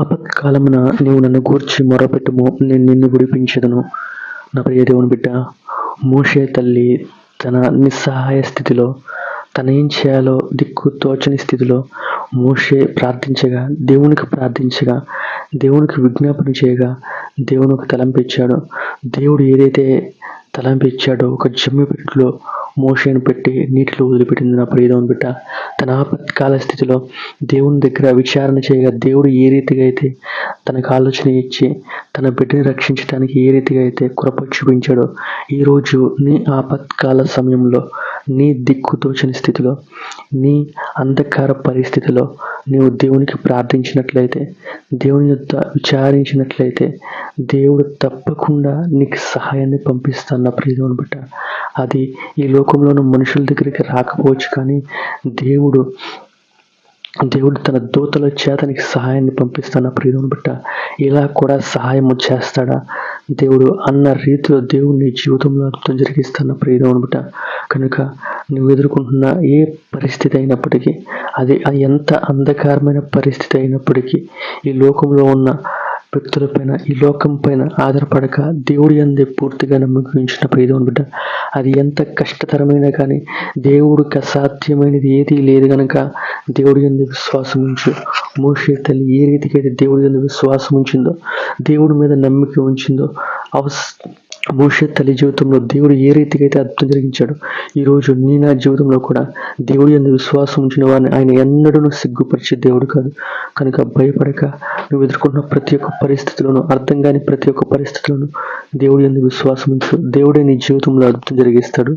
ఆపత్కాలమున నీవు నన్ను గూర్చి మొరపెట్టుము నేను నిన్ను విడిపించదును. నా ప్రియ దేవుని బిడ్డ మోషే తల్లి తన నిస్సహాయ స్థితిలో తను ఏం చేయాలో దిక్కు తోచని స్థితిలో మోషే ప్రార్థించగా దేవునికి ప్రార్థించగా దేవునికి విజ్ఞాపన చేయగా దేవునికి తలంపించాడు దేవుడు ఏదైతే తలంపించాడో ఒక జమ్మి మోషేను పెట్టి నీటిలో వదిలిపెట్టింది నా ప్రియదవుని బిడ్డ. తన ఆపత్కాల స్థితిలో దేవుని దగ్గర విచారణ చేయగా దేవుడు ఏ రీతిగా అయితే తనకు ఆలోచన ఇచ్చి తన బిడ్డని రక్షించడానికి ఏ రీతిగా అయితే కృప చూపించాడో ఈరోజు నీ ఆపత్కాల సమయంలో నీ దిక్కుతోచని స్థితిలో నీ అంధకార పరిస్థితిలో నీవు దేవునికి ప్రార్థించినట్లయితే దేవుని యొక్క విచారించినట్లయితే దేవుడు తప్పకుండా నీకు సహాయాన్ని పంపిస్తాను నా ప్రియదేవుని బిడ్డ. అది ఈ లోకంలోనూ మనుషుల దగ్గరికి రాకపోవచ్చు కానీ దేవుడు దేవుడు తన దూతల చేతనికి సహాయాన్ని పంపిస్తాను ప్రియుని బిడ్డ ఇలా కూడా సహాయము చేస్తాడా? దేవుడు అన్న రీతిలో దేవుడిని జీవితంలో అద్భుతం జరిగిస్తున్న ప్రియదేవుని బిడ్డ కనుక నువ్వు ఎదుర్కొంటున్న ఏ పరిస్థితి అయినప్పటికీ అది అది ఎంత అంధకారమైన పరిస్థితి అయినప్పటికీ ఈ లోకంలో ఉన్న వ్యక్తులపైన ఈ లోకం పైన ఆధారపడక దేవుడి అందే పూర్తిగా నమ్మకించిన ప్రియదేవుని బిడ్డ. అది ఎంత కష్టతరమైన కానీ దేవుడికి అసాధ్యమైనది ఏదీ లేదు గనక దేవుడి అందు విశ్వాసం ఉంచు. మోషే తల్లి ఏ రీతికైతే దేవుడి అందు విశ్వాసం ఉంచిందో దేవుడి మీద నమ్మిక ఉంచిందో అవస్ భవిష్యత్ తల్లి జీవితంలో దేవుడు ఏ రీతిగా అయితే అద్భుతం జరిగించాడు ఈరోజు నీ నా జీవితంలో కూడా దేవుడి ఎందుకు విశ్వాసం ఉంచిన వారిని ఆయన ఎన్నడూ సిగ్గుపరిచే దేవుడు కాదు. కనుక భయపడక నువ్వు ఎదుర్కొన్న ప్రతి ఒక్క పరిస్థితులను అర్థం కాని ప్రతి ఒక్క పరిస్థితులను దేవుడి ఎందుకు విశ్వాసం ఉంచు. దేవుడే నీ జీవితంలో అద్భుతం జరిగిస్తాడు.